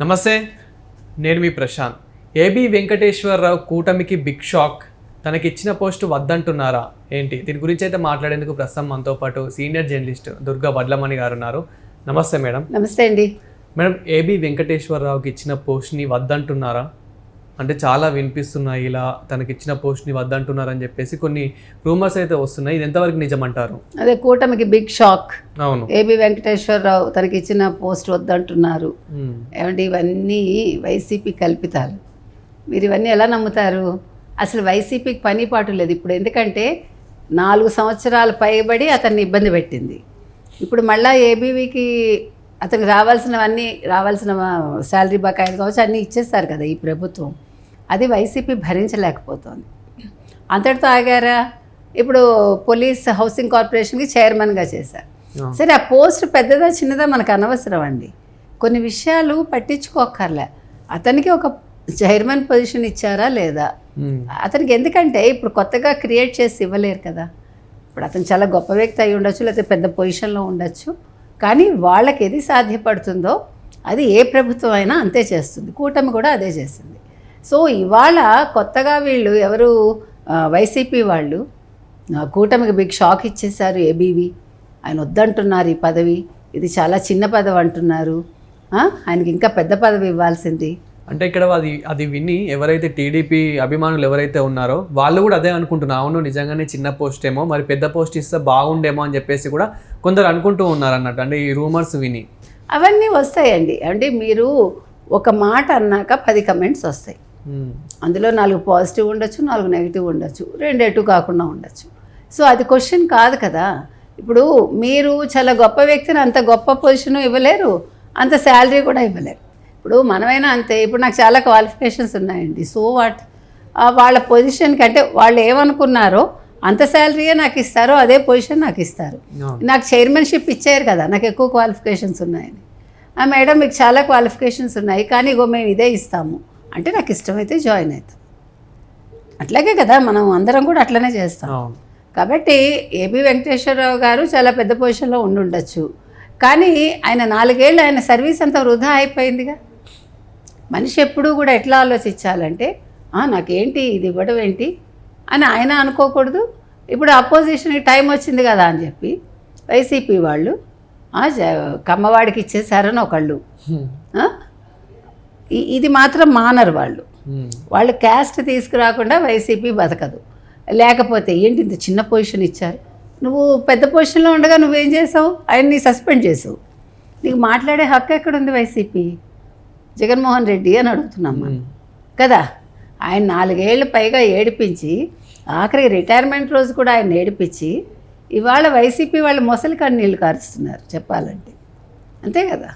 నమస్తే నేను మీ ప్రశాంత్. ఏబి వెంకటేశ్వరరావు కూటమికి బిగ్ షాక్ తనకి ఇచ్చిన పోస్ట్ వద్దంటున్నారా? ఏంటి? దీని గురించి అయితే మాట్లాడేందుకు ప్రస్తుతం మనతో పాటు సీనియర్ జర్నలిస్ట్ దుర్గా వడ్లమణి గారు ఉన్నారు. నమస్తే మేడం. నమస్తే అండి. మేడం ఏబి వెంకటేశ్వరరావుకి ఇచ్చిన పోస్ట్ని వద్దంటున్నారా? అంటే చాలా వినిపిస్తున్నాయి ఇలా తనకి ఇచ్చిన పోస్ట్ని వద్దంటున్నారని చెప్పేసి కొన్ని రూమర్స్ అయితే వస్తున్నాయి. ఇది ఎంతవరకు నిజమంటారు? అదే కూటమికి బిగ్ షాక్ అవును. ఏబి వెంకటేశ్వరరావు తనకి ఇచ్చిన పోస్ట్ వద్దంటున్నారు. ఉమ్, ఏమంటే ఇవన్నీ వైసీపీ కల్పితాలు. మీరు ఇవన్నీ ఎలా నమ్ముతారు? అసలు వైసీపీకి పని పాటు లేదు ఇప్పుడు. ఎందుకంటే నాలుగు సంవత్సరాలు పైబడి అతన్ని ఇబ్బంది పెట్టింది. ఇప్పుడు మళ్ళా ఏబీవీకి అతనికి రావాల్సినవన్నీ రావాల్సిన శాలరీ బకాయిలు కావచ్చు అన్నీ ఇచ్చేస్తారు కదా ఈ ప్రభుత్వం. అది వైసీపీ భరించలేకపోతుంది. అంతటితో ఆగారా? ఇప్పుడు పోలీస్ హౌసింగ్ కార్పొరేషన్కి చైర్మన్గా చేశారు. సరే ఆ పోస్ట్ పెద్దదా చిన్నదా మనకు అనవసరం అండి. కొన్ని విషయాలు పట్టించుకోకర్లే అతనికి ఒక చైర్మన్ పొజిషన్ ఇచ్చారా లేదా? అతనికి ఎందుకంటే ఇప్పుడు కొత్తగా క్రియేట్ చేసి ఇవ్వలేరు కదా. ఇప్పుడు అతను చాలా గొప్ప వ్యక్తి అయి ఉండొచ్చు లేకపోతే పెద్ద పొజిషన్లో ఉండొచ్చు. కానీ వాళ్ళకి ఏది సాధ్యపడుతుందో అది ఏ ప్రభుత్వం అయినా అంతే చేస్తుంది. కూటమి కూడా అదే చేసింది. సో ఇవాళ కొత్తగా వీళ్ళు ఎవరు వైసీపీ వాళ్ళు కూటమికి బిగ్ షాక్ ఇచ్చేశారు ఏబీవి. ఆయన వద్దంటున్నారు ఈ పదవి. ఇది చాలా చిన్న పదవి అంటున్నారు. ఆయనకి ఇంకా పెద్ద పదవి ఇవ్వాల్సింది. అంటే ఇక్కడ అది అది విని ఎవరైతే టీడీపీ అభిమానులు ఎవరైతే ఉన్నారో వాళ్ళు కూడా అదే అనుకుంటున్నారు. అవును నిజంగానే చిన్న పోస్ట్ ఏమో మరి పెద్ద పోస్ట్ ఇస్తే బాగుండేమో అని చెప్పేసి కూడా కొందరు అనుకుంటూ ఉన్నారు అన్నట్టు అంటే ఈ రూమర్స్ విని. అవన్నీ వస్తాయండి. అంటే మీరు ఒక మాట అన్నాక పది కమెంట్స్ వస్తాయి. అందులో నాలుగు పాజిటివ్ ఉండొచ్చు నాలుగు నెగిటివ్ ఉండొచ్చు రెండు ఎటు కాకుండా ఉండొచ్చు. సో అది క్వశ్చన్ కాదు కదా. ఇప్పుడు మీరు చాలా గొప్ప వ్యక్తిని అంత గొప్ప పొజిషన్ ఇవ్వలేరు అంత శాలరీ కూడా ఇవ్వలేరు. ఇప్పుడు మనమైనా అంతే ఇప్పుడు నాకు చాలా క్వాలిఫికేషన్స్ ఉన్నాయండి. So what? వాళ్ళ పొజిషన్కి అంటే వాళ్ళు ఏమనుకున్నారో అంత శాలరీయే నాకు ఇస్తారో అదే పొజిషన్ నాకు ఇస్తారు. నాకు చైర్మన్షిప్ ఇచ్చారు కదా నాకు ఎక్కువ క్వాలిఫికేషన్స్ ఉన్నాయని. మేడం మీకు చాలా క్వాలిఫికేషన్స్ ఉన్నాయి కానీ ఇగో మేము ఇదే ఇస్తాము. అంటే నాకు ఇష్టమైతే జాయిన్ అవుతాం. అట్లాగే కదా మనం అందరం కూడా అట్లనే చేస్తాం. కాబట్టి ఏబి వెంకటేశ్వరరావు గారు చాలా పెద్ద పొజిషన్లో ఉండి ఉండొచ్చు కానీ ఆయన నాలుగేళ్ళు ఆయన సర్వీస్ అంతా వృధా అయిపోయిందిగా. మనిషి ఎప్పుడూ కూడా ఎట్లా ఆలోచించాలంటే "ఆ, నాకేంటి ఇది ఇవ్వడం ఏంటి? అని ఆయన అనుకోకూడదు. ఇప్పుడు అపోజిషన్కి టైం వచ్చింది కదా అని చెప్పి వైసీపీ వాళ్ళు "ఆ, జ- కమ్మవాడికి ఇచ్చేసారని ఒకళ్ళు. ఇది మాత్రం మానరు వాళ్ళు. వాళ్ళు క్యాస్ట్ తీసుకురాకుండా వైసీపీ బతకదు. లేకపోతే ఏంటి ఇంత చిన్న పొజిషన్ ఇచ్చారు? నువ్వు పెద్ద పొజిషన్లో ఉండగా నువ్వేం చేసావు? ఆయన్ని సస్పెండ్ చేసావు. నీకు మాట్లాడే హక్కు ఎక్కడుంది వైసీపీ? జగన్మోహన్ రెడ్డి అని అడుగుతున్నాం మనం. కదా? ఆయన నాలుగేళ్ళు పైగా ఏడిపించి ఆఖరికి రిటైర్మెంట్ రోజు కూడా ఆయన ఏడిపించి ఇవాళ వైసీపీ వాళ్ళు మొసలి కన్నీళ్ళు కారుస్తున్నారు చెప్పాలంటే. అంతే కదా?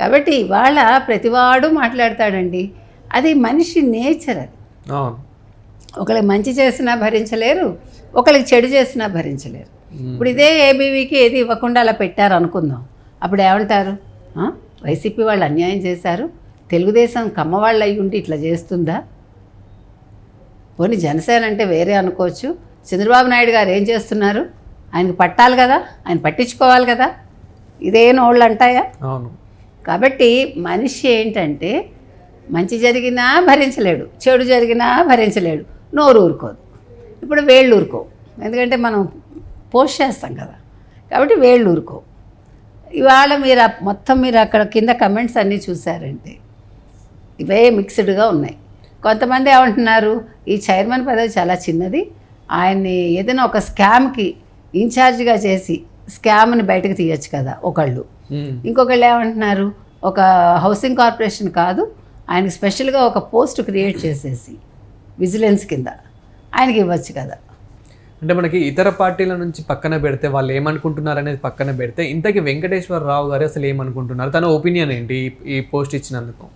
కాబట్టి ఇవాళ ప్రతివాడు మాట్లాడతాడండి. అది మనిషి నేచర్ అది. ఒకళ్ళకి మంచి చేసినా భరించలేరు ఒకళ్ళకి చెడు చేసినా భరించలేరు. ఇప్పుడు ఇదే ఏబీవీకి ఏది ఇవ్వకుండా అలా పెట్టారు అనుకుందాం అప్పుడు ఏమంటారు? "ఆ? వైసీపీ వాళ్ళు అన్యాయం చేశారు. తెలుగుదేశం కమ్మవాళ్ళు అయ్యి ఉండి ఇట్లా చేస్తుందా? పోనీ జనసేన అంటే వేరే అనుకోవచ్చు. చంద్రబాబు నాయుడు గారు ఏం చేస్తున్నారు? ఆయనకి పట్టాలి కదా ఆయన పట్టించుకోవాలి కదా. ఇదే నోళ్ళు అంటాయా? అవును. కాబట్టి మనిషి ఏంటంటే మంచి జరిగినా భరించలేడు చెడు జరిగినా భరించలేడు. నోరు ఊరుకోదు. ఇప్పుడు వేళ్ళు ఊరుకో ఎందుకంటే మనం పోస్ట్ చేస్తాం కదా. కాబట్టి వేళ్ళు ఊరుకో ఇవాళ మీరు మొత్తం మీరు అక్కడ కింద కమెంట్స్ అన్నీ చూసారంటే ఇవే మిక్స్డ్గా ఉన్నాయి. కొంతమంది ఏమంటున్నారు ఈ చైర్మన్ పదవి చాలా చిన్నది. ఆయన్ని ఏదైనా ఒక స్కామ్కి ఇన్ఛార్జ్గా చేసి స్కామ్ని బయటకు తీయచ్చు కదా ఒకళ్ళు. ఇంకొకళ్ళు ఏమంటున్నారు? ఒక హౌసింగ్ కార్పొరేషన్ కాదు ఆయనకి స్పెషల్గా ఒక పోస్ట్ క్రియేట్ చేసేసి విజిలెన్స్ కింద. ఆయనకి ఇవ్వచ్చు కదా. అంటే మనకి ఇతర పార్టీల నుంచి పక్కన పెడితే వాళ్ళు ఏమనుకుంటున్నారు అనేది పక్కన పెడితే ఇంతకీ వెంకటేశ్వరరావు గారు అసలు ఏమనుకుంటున్నారు? తన ఒపీనియన్ ఏంటి ఈ- పోస్ట్ ఇచ్చినందుకు?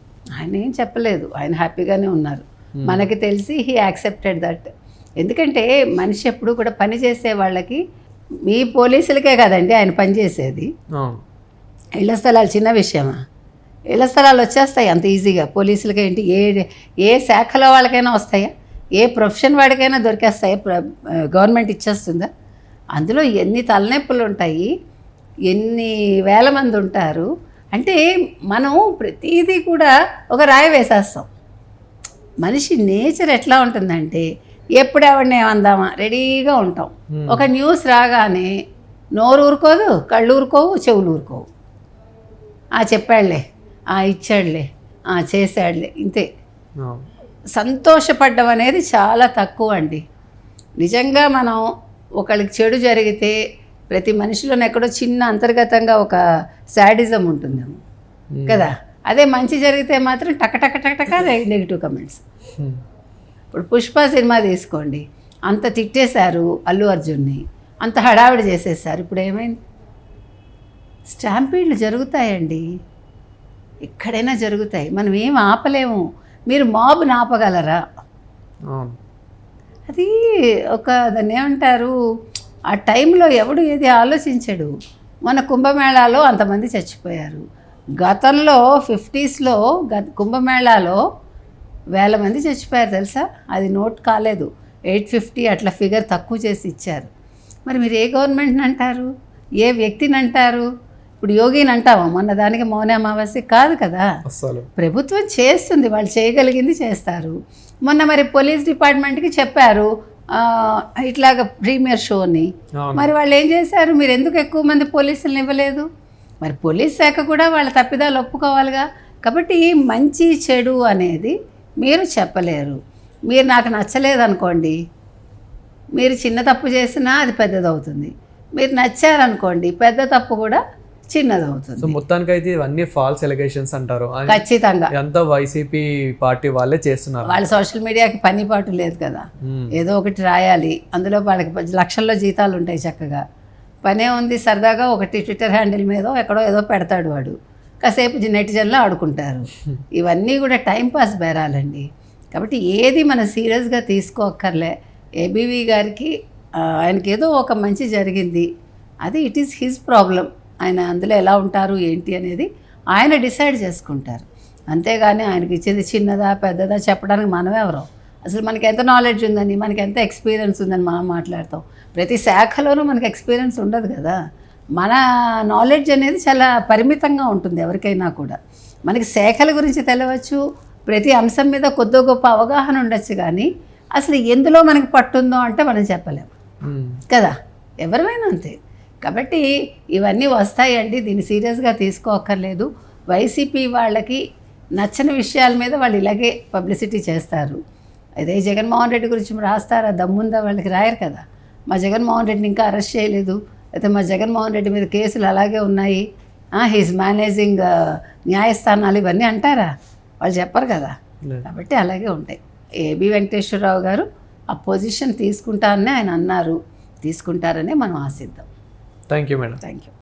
ఆయన ఏం చెప్పలేదు. ఆయన హ్యాపీగానే ఉన్నారు. మనకి తెలిసి హీ యాక్సెప్టెడ్ దట్ ఎందుకంటే మనిషి ఎప్పుడు కూడా పని చేసే వాళ్ళకి మీ పోలీసులకే కదండి ఆయన పని చేసేది. అవును. ఇళ్ళ స్థలాలు చిన్న విషయమా? ఇళ్ళ స్థలాలు వచ్చేస్తాయి అంత ఈజీగా. పోలీసులకి ఏంటి? ఏ ఏ శాఖలో వాళ్ళకైనా వస్తాయా? ఏ ప్రొఫెషన్ వాడికైనా దొరికేస్తాయా? గవర్నమెంట్ ఇచ్చేస్తుందా? అందులో ఎన్ని తలనొప్పులు ఉంటాయి? ఎన్ని వేల మంది ఉంటారు? అంటే మనం ప్రతిదీ కూడా ఒక రాయి వేసేస్తాం. మనిషి నేచర్ ఎట్లా ఉంటుందంటే ఎప్పుడు ఎవరిని ఏమందామా? రెడీగా ఉంటాం. ఒక న్యూస్ రాగానే నోరు ఊరుకోదు కళ్ళు ఊరుకోవు చెవులు ఊరుకోవు. ఆ చెప్పాడులే. ఆ ఇచ్చాడులే. ఆ చేశాడులే. ఇంతే. సంతోషపడ్డం అనేది చాలా తక్కువ అండి. నిజంగా మనం ఒకళ్ళకి చెడు జరిగితే ప్రతి మనిషిలోనే ఎక్కడో చిన్న అంతర్గతంగా ఒక శాడిజం ఉంటుందేమో కదా? అదే మంచి జరిగితే మాత్రం టక టక టక టక నెగిటివ్ కమెంట్స్. ఇప్పుడు పుష్ప సినిమా తీసుకోండి. అంత తిట్టేశారు అల్లు అర్జున్ని. అంత హడావిడి చేసేసారు ఇప్పుడు ఏమైంది? స్టాంపీడ్లు జరుగుతాయండి. ఎక్కడైనా జరుగుతాయి. మనం ఏం ఆపలేము. మీరు మాబ్ని ఆపగలరా? అది ఒక దాన్ని ఏమంటారు? ఆ టైంలో ఎవడు ఏది ఆలోచించడు. మన కుంభమేళాలో అంతమంది చచ్చిపోయారు. గతంలో ఫిఫ్టీస్లో గ కుంభమేళాలో వేల మంది చచ్చిపోయారు తెలుసా? అది నోట్ కాలేదు. ఎయిట్ ఫిఫ్టీ అట్లా ఫిగర్ తక్కువ చేసి ఇచ్చారు. మరి మీరు ఏ గవర్నమెంట్ని అంటారు? ఏ వ్యక్తిని అంటారు? ఇప్పుడు యోగిని అంటావా? మొన్న దానికి మౌన అమావాస్య కాదు కదా? ప్రభుత్వం చేస్తుంది వాళ్ళు చేయగలిగింది చేస్తారు. మొన్న మరి పోలీస్ డిపార్ట్మెంట్కి చెప్పారు ఇట్లాగ ప్రీమియర్ షోని. మరి వాళ్ళు ఏం చేశారు? మీరు ఎందుకు ఎక్కువ మంది పోలీసులను ఇవ్వలేదు? మరి పోలీస్ శాఖ కూడా వాళ్ళ తప్పిదాలు ఒప్పుకోవాలిగా. కాబట్టి మంచి చెడు అనేది మీరు చెప్పలేరు. మీరు నాకు నచ్చలేదు అనుకోండి మీరు చిన్న తప్పు చేసినా అది పెద్దదవుతుంది. మీరు నచ్చారనుకోండి పెద్ద తప్పు కూడా చిన్నదవుతుంది. సో మొత్తానికైతే ఇవన్నీ ఫాల్స్ ఎలిగేషన్స్ అంటారు. ఖచ్చితంగా. ఇదంతా వైసీపీ పార్టీ వాళ్ళే చేస్తున్నారు. వాళ్ళ సోషల్ మీడియాకి పని పాటు లేదు కదా. మ్మ్. ఏదో ఒకటి రాయాలి. అందులో వాళ్ళకి లక్షల్లో జీతాలు ఉంటాయి చక్కగా. పనే ఉంది సరదాగా ఒకటి ట్విట్టర్ హ్యాండిల్ మీద ఎక్కడో ఏదో పెడతాడు వాడు. కాసేపు నెటిజన్లో ఆడుకుంటారు. ఇవన్నీ కూడా టైంపాస్ బేరాలండి. కాబట్టి ఏది మనం సీరియస్గా తీసుకోక్కర్లే. ఏబీవీ గారికి ఆ, ఆయనకి ఏదో ఒక మంచి జరిగింది. అది ఇట్ ఈస్ హిజ్ ప్రాబ్లం. ఆయన అందులో ఎలా ఉంటారు ఏంటి అనేది ఆయన డిసైడ్ చేసుకుంటారు. అంతేగాని ఆయనకి ఇచ్చేది చిన్నదా పెద్దదా చెప్పడానికి మనం ఎవరం. అసలు మనకి ఎంత నాలెడ్జ్ ఉందని మనకి ఎంత ఎక్స్పీరియన్స్ ఉందని మనం మాట్లాడతాం. ప్రతి శాఖలోనూ మనకి ఎక్స్పీరియన్స్ ఉండదు కదా. మన నాలెడ్జ్ అనేది చాలా పరిమితంగా ఉంటుంది ఎవరికైనా కూడా. మనకి శాఖల గురించి తెలవచ్చు ప్రతి అంశం మీద కొద్దో గొప్ప అవగాహన ఉండొచ్చు కానీ అసలు ఎందులో మనకి పట్టుందో అంటే మనం చెప్పలేము. కదా. ఎవరిమైనా అంతే. కాబట్టి ఇవన్నీ వస్తాయండి. దీన్ని సీరియస్గా తీసుకోక్కర్లేదు. వైసీపీ వాళ్ళకి నచ్చని విషయాల మీద వాళ్ళు ఇలాగే పబ్లిసిటీ చేస్తారు. అదే జగన్మోహన్ రెడ్డి గురించి రాస్తారా? దమ్ముందా వాళ్ళకి? రాయరు కదా. మా జగన్మోహన్ రెడ్డిని ఇంకా అరెస్ట్ చేయలేదు. అయితే మా జగన్మోహన్ రెడ్డి మీద కేసులు అలాగే ఉన్నాయి. హీస్ మేనేజింగ్ న్యాయస్థానాలు ఇవన్నీ అంటారా? వాళ్ళు చెప్పరు కదా. కాబట్టి అలాగే ఉంటాయి. ఏబి వెంకటేశ్వరరావు గారు ఆ పొజిషన్ తీసుకుంటారని ఆయన అన్నారు. తీసుకుంటారనే మనం ఆశిద్దాం. Thank you, madam. Thank you.